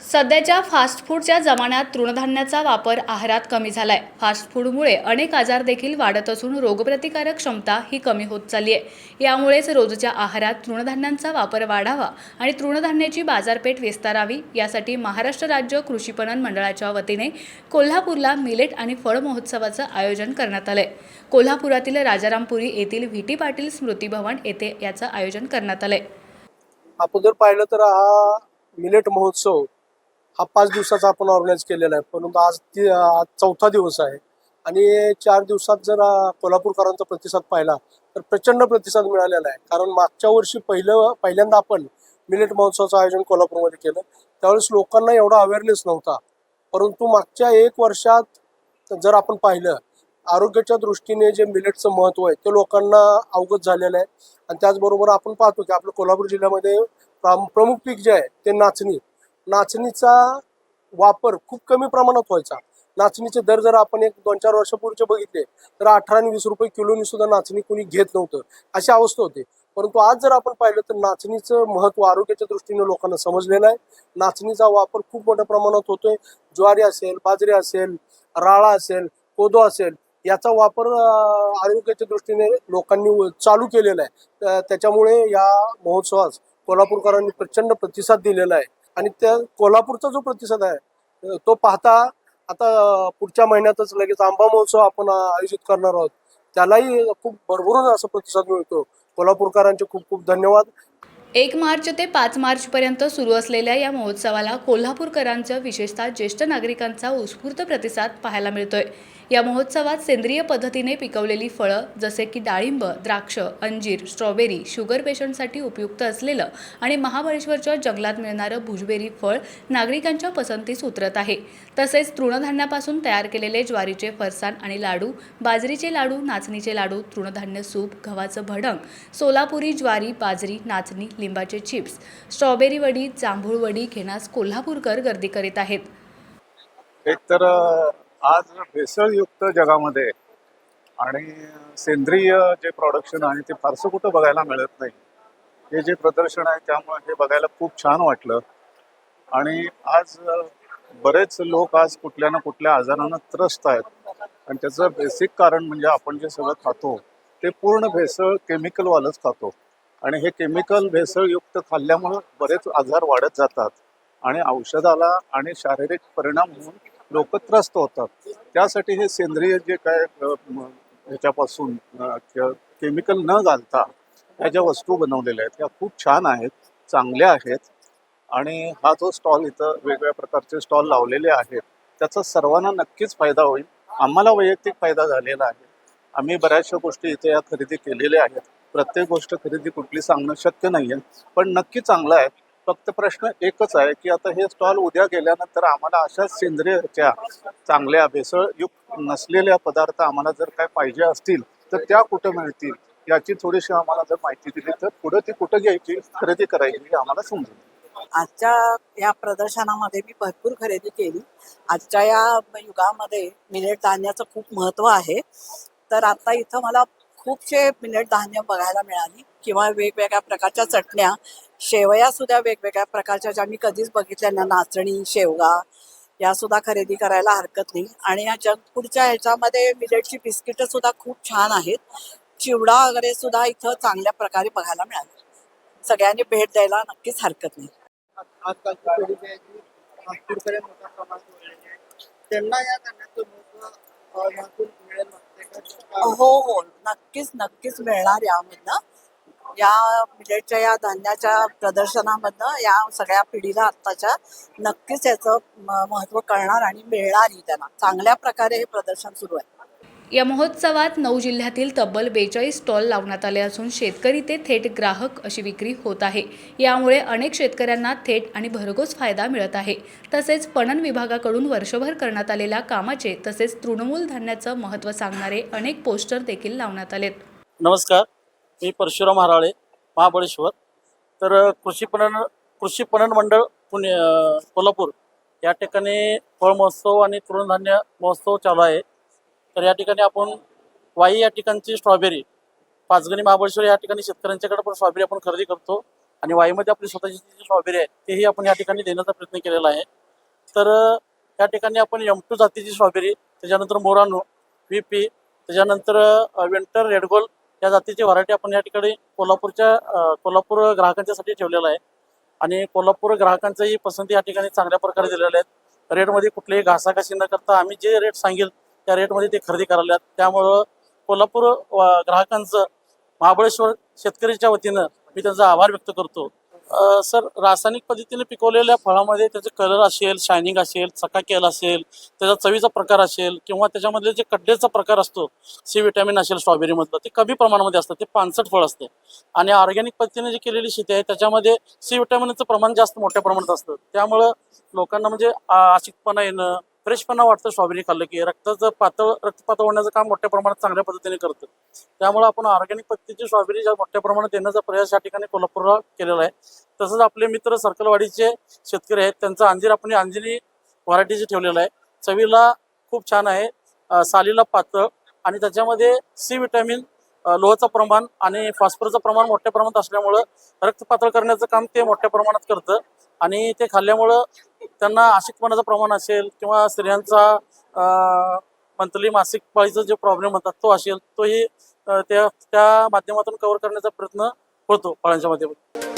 सध्याच्या फास्ट फूडच्या जमान्यात तृणधान्याचा वापर आहारात कमी झालाय. फास्ट फूडमुळे अनेक आजार देखील वाढत असून रोगप्रतिकारक क्षमता ही कमी होत चालली आहे यामुळेच रोजच्या आहारात तृणधान्यांचा वापर वाढावा आणि तृणधान्याची बाजारपेठ विस्तारावी यासाठी महाराष्ट्र राज्य कृषी पणन मंडळाच्या वतीने कोल्हापूरला मिलेट आणि फळ महोत्सवाचं आयोजन करण्यात आलंय. कोल्हापुरातील राजारामपुरी येथील व्हीटी पाटील स्मृती भवन येथे याचं आयोजन करण्यात आलंय. आपण जर पाहिलं तर हा मिलेट महोत्सव हा पाच दिवसाचा आपण ऑर्गनाईज केलेला आहे. परंतु आज ती आज चौथा दिवस आहे. आणि चार दिवसात जर कोल्हापूरकरांचा प्रतिसाद पाहिला तर प्रचंड प्रतिसाद मिळालेला आहे. कारण मागच्या वर्षी पहिलं पहिल्यांदा आपण मिलेट महोत्सवाचं आयोजन कोल्हापूरमध्ये केलं. त्यावेळेस लोकांना एवढा अवेअरनेस नव्हता. परंतु मागच्या एक वर्षात जर आपण पाहिलं आरोग्याच्या दृष्टीने जे मिलेटचं महत्त्व आहे ते लोकांना अवगत झालेलं आहे. आणि त्याचबरोबर आपण पाहतो की आपलं कोल्हापूर जिल्ह्यामध्ये प्राम- प्रमुख पीक जे आहे ते नाचणी. नाचणीचा वापर खूप कमी प्रमाणात व्हायचा. नाचणीचे दर जर आपण एक दोन चार वर्षापूर्वीचे बघितले तर अठरा आणि वीस रुपये किलोनी सुद्धा नाचणी कोणी घेत नव्हतं. अशी अवस्था होती. परंतु आज जर आपण पाहिलं तर नाचणीचं महत्त्व आरोग्याच्या दृष्टीने लोकांना समजलेलं आहे. नाचणीचा वापर खूप मोठ्या प्रमाणात होतोय. ज्वारी असेल बाजरी असेल राळा असेल कोदो असेल याचा वापर आरोग्याच्या दृष्टीने लोकांनी व- चालू केलेला आहे. त्याच्यामुळे या महोत्सवास कोल्हापूरकरांनी प्रचंड प्रतिसाद दिलेला आहे. आणि त्या कोल्हापूरचा जो प्रतिसाद आहे तो पाहता आता पुढच्या महिन्यातच लगेच आंबा महोत्सव आपण आयोजित करणार आहोत. त्यालाही खूप भरभरून असा प्रतिसाद मिळतो. कोल्हापूरकरांचे खूप खूप धन्यवाद. एक मार्च ते पाच मार्चपर्यंत सुरू असलेल्या या महोत्सवाला कोल्हापूरकरांचा विशेषतः ज्येष्ठ नागरिकांचा उत्स्फूर्त प्रतिसाद पाहायला मिळतोय. या महोत्सवात सेंद्रिय पद्धतीने पिकवलेली फळं जसे की डाळिंब द्राक्ष अंजीर स्ट्रॉबेरी शुगर पेशंटसाठी उपयुक्त असलेलं आणि महाबळेश्वरच्या जंगलात मिळणारं भुजबेरी फळ नागरिकांच्या पसंतीस उतरत आहे. तसेच तृणधान्यापासून तयार केलेले ज्वारीचे फरसाण आणि लाडू बाजरीचे लाडू नाचणीचे लाडू तृणधान्य सूप गव्हाचं भडंग सोलापुरी ज्वारी बाजरी नाचणी लिंबाचे चिप्स स्ट्रॉबेरी वडी जांभूळ वडी घेण्यास कोल्हापूरकर गर्दी करीत आहेत. एक तर आज भेसळयुक्त जगामध्ये आणि सेंद्रिय जे प्रोडक्शन आहे ते फारसं कुठं बघायला मिळत नाही. हे जे प्रदर्शन आहे त्यामुळे हे बघायला खूप छान वाटलं. आणि आज बरेच लोक आज कुठल्या ना कुठल्या आजारानं त्रस्त आहेत. आणि त्याचं बेसिक कारण म्हणजे आपण जे सगळं खातो ते पूर्ण भेसळ केमिकलवालंच खातो. आणि हे केमिकल भेसळयुक्त खाल्ल्यामुळं बरेच आजार वाढत जातात. आणि औषधाला आणि शारीरिक परिणाम होऊन लोक त्रस्त होतात. त्यासाठी हे सेंद्रिय जे काय ह्याच्यापासून केमिकल न घालता ह्या ज्या वस्तू बनवलेल्या आहेत त्या खूप छान आहेत चांगल्या आहेत. आणि हा जो स्टॉल इथं वेगवेगळ्या प्रकारचे स्टॉल लावलेले आहेत त्याचा सर्वांना नक्कीच फायदा होईल. आम्हाला वैयक्तिक फायदा झालेला आहे. आम्ही बऱ्याचशा गोष्टी इथे या खरेदी केलेल्या आहेत. प्रत्येक गोष्ट खरेदी कुठली सांगणं शक्य नाही आहे पण नक्की चांगलं आहे. फक्त प्रश्न एकच आहे की आता हे स्टॉल उद्या गेल्यानंतर आम्हाला अशाच सेंद्रियच्या चांगल्या भेसळयुक्त नसलेल्या पदार्थ आम्हाला जर काय पाहिजे असतील तर त्या कुठं मिळतील? याची थोडीशी आम्हाला जर माहिती दिली तर पुढे ती कुठं घ्यायची खरेदी करायची हे आम्हाला समजेल. आजच्या या प्रदर्शनामध्ये मी भरपूर खरेदी केली. आजच्या या युगामध्ये मिलेट धान्याचं खूप महत्त्व आहे. तर आता इथं मला खूपशे मिलेट धान्य बघायला मिळाली. किंवा वेगवेगळ्या प्रकारच्या चटण्या शेवया सुद्धा वेगवेगळ्या प्रकारच्या ज्या मी कधीच बघितल्या ना नाचणी शेवगा या सुद्धा खरेदी करायला हरकत नाही. आणि या जंक फूडच्या ह्याच्यामध्ये मिलेटची बिस्किटं सुद्धा खूप छान आहेत. चिवडा वगैरे सुद्धा इथं चांगल्या प्रकारे बघायला मिळाले. सगळ्यांनी भेट द्यायला नक्कीच हरकत नाही? हो हो. नक्कीच नक्कीच मिळणार यामधनं. या मिलेटच्या या धान्याच्या प्रदर्शनामधनं या सगळ्या पिढीला आत्ताच्या नक्कीच याचं महत्त्व कळणार आणि मिळणारही त्यांना. चांगल्या प्रकारे हे प्रदर्शन सुरू आहे. या महोत्सवात नऊ जिल्ह्यातील तब्बल बेचाळीस स्टॉल लावण्यात आले असून शेतकरी ते थेट ग्राहक अशी विक्री होत आहे. यामुळे अनेक शेतकऱ्यांना थेट आणि भरघोस फायदा मिळत आहे. तसेच पणन विभागाकडून वर्षभर करण्यात आलेल्या कामाचे तसेच तृणमूल धान्याचं महत्त्व सांगणारे अनेक पोस्टर देखील लावण्यात आलेत. नमस्कार. मी परशुराम हराळे महाबळेश्वर. तर कृषी पणन कृषी पणन मंडळ पुणे कोल्हापूर या ठिकाणी फळ महोत्सव आणि तृणधान्य महोत्सव चालू आहे. तर या ठिकाणी आपण वाई या ठिकाणची स्ट्रॉबेरी पाचगणी महाबळेश्वर या ठिकाणी शेतकऱ्यांच्याकडे पण स्ट्रॉबेरी आपण खरेदी करतो आणि वाईमध्ये आपली स्वतःची जी स्ट्रॉबेरी आहे तेही आपण या ठिकाणी देण्याचा प्रयत्न केलेला आहे. तर या ठिकाणी आपण एम टू जातीची स्ट्रॉबेरी त्याच्यानंतर मोरानो व्ही पी त्याच्यानंतर विंटर रेडगोल या जातीची व्हरायटी आपण या ठिकाणी कोल्हापूरच्या कोल्हापूर ग्राहकांच्यासाठी ठेवलेलं आहे. आणि कोल्हापूर ग्राहकांचाही पसंती या ठिकाणी चांगल्या प्रकारे दिलेल्या आहेत. रेटमध्ये कुठलीही घासाघाशी न करता आम्ही जे रेट सांगेल त्या रेटमध्ये ते खरेदी करायला आहेत त्यामुळं कोल्हापूर ग्राहकांचं महाबळेश्वर शेतकरीच्या वतीनं मी त्यांचा आभार व्यक्त करतो. सर रासायनिक पद्धतीने पिकवलेल्या फळामध्ये त्याचे कलर असेल शायनिंग असेल चकाकेल असेल त्याचा चवीचा प्रकार असेल किंवा त्याच्यामधले जे कड्डेचा प्रकार असतो सी विटॅमिन असेल स्ट्रॉबेरीमधलं ते कमी प्रमाणामध्ये असतं ते पानसट फळ असते. आणि ऑर्गॅनिक पद्धतीने जी केलेली शेती आहे त्याच्यामध्ये सी विटॅमिनचं प्रमाण जास्त मोठ्या प्रमाणात असतं. त्यामुळं लोकांना म्हणजे आशिकपणा येणं फ्रेशपणा वाटतं स्ट्रॉबेरी खाल्लं की. रक्ताचं पातळ रक्त पातळ होण्याचं काम मोठ्या प्रमाणात चांगल्या पद्धतीने करतं. त्यामुळे आपण ऑर्गॅनिक पद्धतीची स्ट्रॉबेरी मोठ्या प्रमाणात देण्याचा प्रयास या ठिकाणी कोल्हापूरला केलेला आहे. तसंच आपले मित्र सर्कलवाडीचे शेतकरी आहेत. त्यांचा अंजीर आपण अंजिनी व्हरायटीचे ठेवलेलं आहे. चवीला खूप छान आहे. सालीला पातळ आणि त्याच्यामध्ये सी विटॅमिन लोहचं लोहाचं प्रमाण आणि फॉस्फरचं प्रमाण मोठ्या प्रमाणात असल्यामुळं रक्त पातळ करण्याचं काम ते मोठ्या प्रमाणात करतं. आणि ते खाल्ल्यामुळं त्यांना आशिकपणाचं प्रमाण असेल किंवा स्त्रियांचा मंथली मासिक पाळीचा जो प्रॉब्लेम होता तो असेल तोही त्या त्या माध्यमातून कव्हर करण्याचा प्रयत्न होतो फळांच्या माध्यमातून.